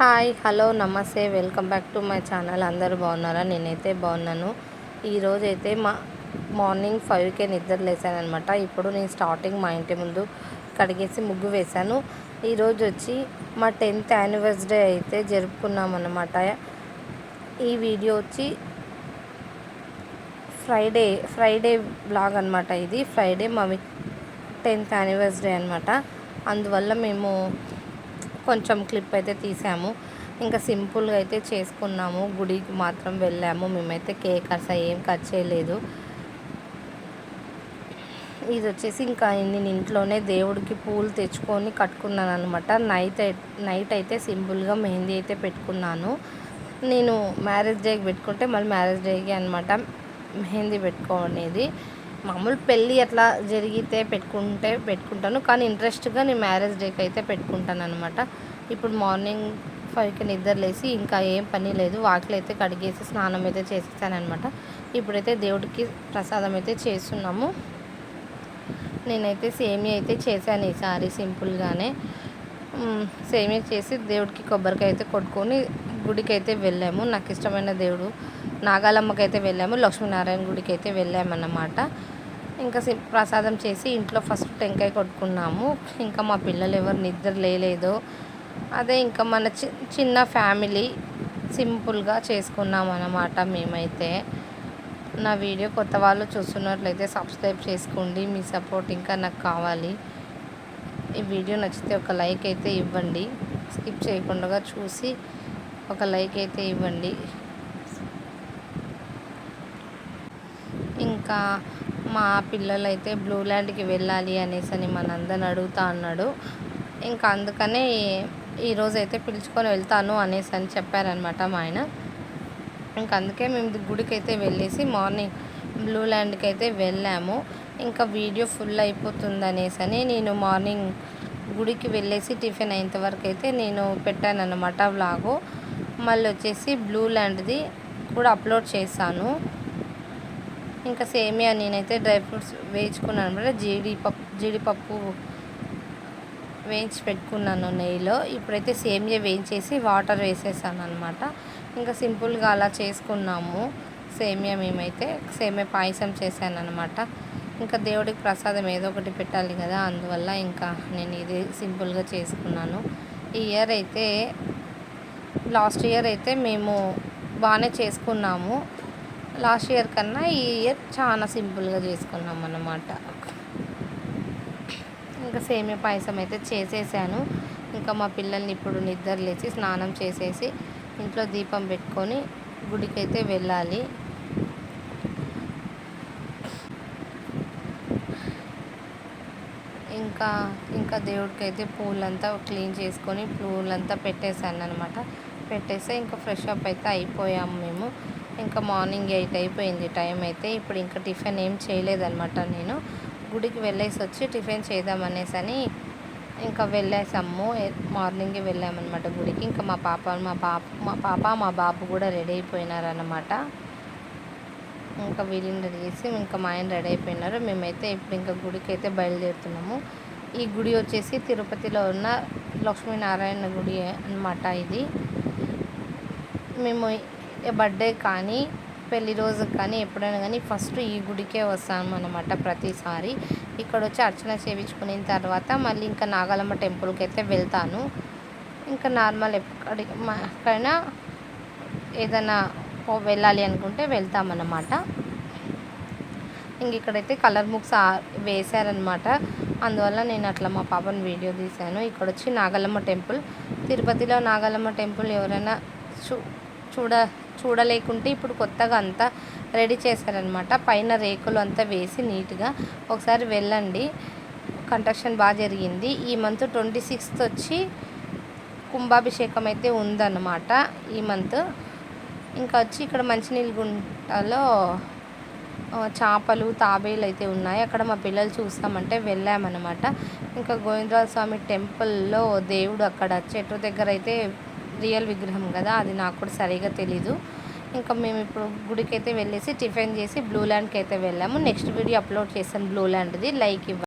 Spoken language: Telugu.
హాయ్ హలో నమస్తే welcome back to my channel. అందరూ బాగున్నారా? నేనైతే బాగున్నాను. ఈరోజు అయితే మా మార్నింగ్ ఫైవ్కే నిద్ర లేసానమాట ఇప్పుడు నేను స్టార్టింగ్ మా ఇంటి ముందు కడిగేసి ముగ్గు వేశాను. ఈరోజు వచ్చి మా టెన్త్ యానివర్సరీ అయితే జరుపుకున్నామన్నమాట. ఈ వీడియో వచ్చి ఫ్రైడే ఫ్రైడే బ్లాగ్ అనమాట ఇది. ఫ్రైడే మా టెన్త్ యానివర్సరీ అనమాట అందువల్ల మేము కొంచెం క్లిప్ అయితే తీసాము. ఇంకా సింపుల్గా అయితే చేసుకున్నాము. గుడికి మాత్రం వెళ్ళాము. మేమైతే కేక్ అసలు ఏం కట్ చేయలేదు. ఇది వచ్చేసి ఇంకా నేను ఇంట్లోనే దేవుడికి పూలు తెచ్చుకొని కట్టుకున్నాను అనమాట నైట్ నైట్ అయితే సింపుల్గా మెహందీ అయితే పెట్టుకున్నాను. నేను మ్యారేజ్ డేకి పెట్టుకుంటే మళ్ళీ మ్యారేజ్ డేకి అనమాట మెహందీ పెట్టుకోనేది. మామూలు పెళ్ళి అట్లా జరిగితే పెట్టుకుంటే పెట్టుకుంటాను కానీ ఇంట్రెస్ట్గా నేను మ్యారేజ్ డేకి అయితే పెట్టుకుంటాను అనమాట ఇప్పుడు మార్నింగ్ ఫైవ్కి నిద్ర లేసి ఇంకా ఏం పని లేదు వాకిలు అయితే కడిగేసి స్నానం అయితే చేసేసానమాట ఇప్పుడైతే దేవుడికి ప్రసాదం అయితే చేస్తున్నాము. నేనైతే సేమియా అయితే చేశాను ఈసారి సింపుల్గానే. సేమియా చేసి దేవుడికి కొబ్బరికాయ అయితే కొట్టుకొని గుడికి అయితే వెళ్ళాము. నాకు ఇష్టమైన దేవుడు నాగాలమ్మకి అయితే వెళ్ళాము లక్ష్మీనారాయణ గుడికి అయితే వెళ్ళామన్నమాట. ఇంకా ప్రసాదం చేసి ఇంట్లో ఫస్ట్ టెంకాయ కొట్టుకున్నాము. ఇంకా మా పిల్లలు ఎవరు నిద్ర లేలేదు. అదే ఇంకా మన చి చిన్న ఫ్యామిలీ సింపుల్గా చేసుకున్నాం అన్నమాట మేమైతే. నా వీడియో కొత్త వాళ్ళు చూస్తున్నట్లయితే సబ్స్క్రైబ్ చేసుకోండి మీ సపోర్ట్ ఇంకా నాకు కావాలి. ఈ వీడియో నచ్చితే ఒక లైక్ అయితే ఇవ్వండి. స్కిప్ చేయకుండా చూసి ఒక లైక్ అయితే ఇవ్వండి. ఇంకా మా పిల్లలైతే బ్లూ ల్యాండ్కి వెళ్ళాలి అనేసి అని మనందరిని అడుగుతా అన్నాడు. ఇంకా అందుకనే ఈరోజు అయితే పిలుచుకొని వెళ్తాను అనేసి అని చెప్పారనమాట మా ఆయన. ఇంకా అందుకే మేము గుడికి అయితే వెళ్ళేసి మార్నింగ్ బ్లూ ల్యాండ్కి అయితే వెళ్ళాము. ఇంకా వీడియో ఫుల్ అయిపోతుంది అనేసి అని నేను మార్నింగ్ గుడికి వెళ్ళేసి టిఫిన్ అయ్యేంత వరకు అయితే నేను పెట్టాను అనమాట వ్లాగు మళ్ళీ వచ్చేసి బ్లూ ల్యాండ్ది కూడా అప్లోడ్ చేశాను. ఇంకా సేమియా నేనైతే డ్రై ఫ్రూట్స్ వేయించుకున్నాను అనమాట. జీడిపప్పు జీడిపప్పు వేయించి పెట్టుకున్నాను నెయ్యిలో. ఇప్పుడైతే సేమియా వేయించేసి వాటర్ వేసేసాను అనమాట. ఇంకా సింపుల్గా అలా చేసుకున్నాము సేమియా మేమైతే. సేమియా పాయసం చేశాను అనమాట. ఇంకా దేవుడికి ప్రసాదం ఏదో ఒకటి పెట్టాలి కదా అందువల్ల ఇంకా నేను ఇది సింపుల్గా చేసుకున్నాను. ఈ ఇయర్ అయితే లాస్ట్ ఇయర్ అయితే మేము బాగానే చేసుకున్నాము. లాస్ట్ ఇయర్ కన్నా ఈ ఇయర్ చాలా సింపుల్గా చేసుకున్నాం అన్నమాట. ఇంకా సేమియా పాయసం అయితే చేసేసాను. ఇంకా మా పిల్లల్ని ఇప్పుడు నిద్ర లేచి స్నానం చేసేసి ఇంట్లో దీపం పెట్టుకొని గుడికి అయితే వెళ్ళాలి. ఇంకా ఇంకా దేవుడికి అయితే పూలంతా క్లీన్ చేసుకొని పూలంతా పెట్టేశాను అనమాట పెట్టేస్తే ఇంకా ఫ్రెష్ అప్ అయితే అయిపోయాము మేము. ఇంకా మార్నింగ్ ఎయిట్ అయిపోయింది టైం అయితే. ఇప్పుడు ఇంకా టిఫిన్ ఏం చేయలేదనమాట నేను. గుడికి వెళ్ళేసి వచ్చి టిఫిన్ చేద్దామనేసి అని ఇంకా వెళ్ళేసాము. మార్నింగే వెళ్ళామన్నమాట గుడికి. ఇంకా మా పాప మా పాప మా పాప మా బాబు కూడా రెడీ అయిపోయినారన్నమాట. ఇంకా వీళ్ళని రెడీ చేసి ఇంకా మా ఆయన రెడీ అయిపోయినారు. మేమైతే ఇప్పుడు ఇంకా గుడికి అయితే బయలుదేరుతున్నాము. ఈ గుడి వచ్చేసి తిరుపతిలో ఉన్న లక్ష్మీనారాయణ గుడి అనమాట ఇది. మేము బర్త్డే కానీ పెళ్ళి రోజు కానీ ఎప్పుడైనా కానీ ఫస్ట్ ఈ గుడికే వస్తాము అనమాట ప్రతిసారి. ఇక్కడ వచ్చి అర్చన చేయించుకున్న తర్వాత మళ్ళీ ఇంకా నాగాలమ్మ టెంపుల్కి అయితే వెళ్తాను. ఇంకా నార్మల్ ఎక్కడికి ఎక్కడైనా ఏదైనా వెళ్ళాలి అనుకుంటే వెళ్తామన్నమాట. ఇంక ఇక్కడైతే కలర్ బుక్స్ వేశారనమాట అందువల్ల నేను అట్లా మా పాపని వీడియో తీశాను. ఇక్కడ వచ్చి నాగలమ్మ టెంపుల్ తిరుపతిలో నాగలమ్మ టెంపుల్ ఎవరైనా చూ చూడ చూడలేకుంటే ఇప్పుడు కొత్తగా అంతా రెడీ చేశారనమాట. పైన రేకులు అంతా వేసి నీట్గా ఒకసారి వెళ్ళండి. కన్స్ట్రక్షన్ బాగా జరిగింది. ఈ మంత్ ట్వంటీ సిక్స్త్ వచ్చి కుంభాభిషేకం అయితే ఉందన్నమాట ఈ మంత్. ఇంకా వచ్చి ఇక్కడ మంచినీళ్ళ గుంటలో చేపలు తాబేలు అయితే ఉన్నాయి. అక్కడ మా పిల్లలు చూస్తామంటే వెళ్ళామన్నమాట ఇంకా గోవిందరాజ స్వామి టెంపుల్లో దేవుడు అక్కడ చెట్టు దగ్గర అయితే రియల్ విగ్రహం కదా అది నాకు కూడా సరిగా తెలీదు. ఇంకా మేము ఇప్పుడు గుడికి అయితే వెళ్ళేసి టిఫిన్ చేసి బ్లూ ల్యాండ్కి అయితే వెళ్ళాము. నెక్స్ట్ వీడియో అప్లోడ్ చేస్తాను బ్లూ ల్యాండ్ది. లైక్ ఇవ్వండి.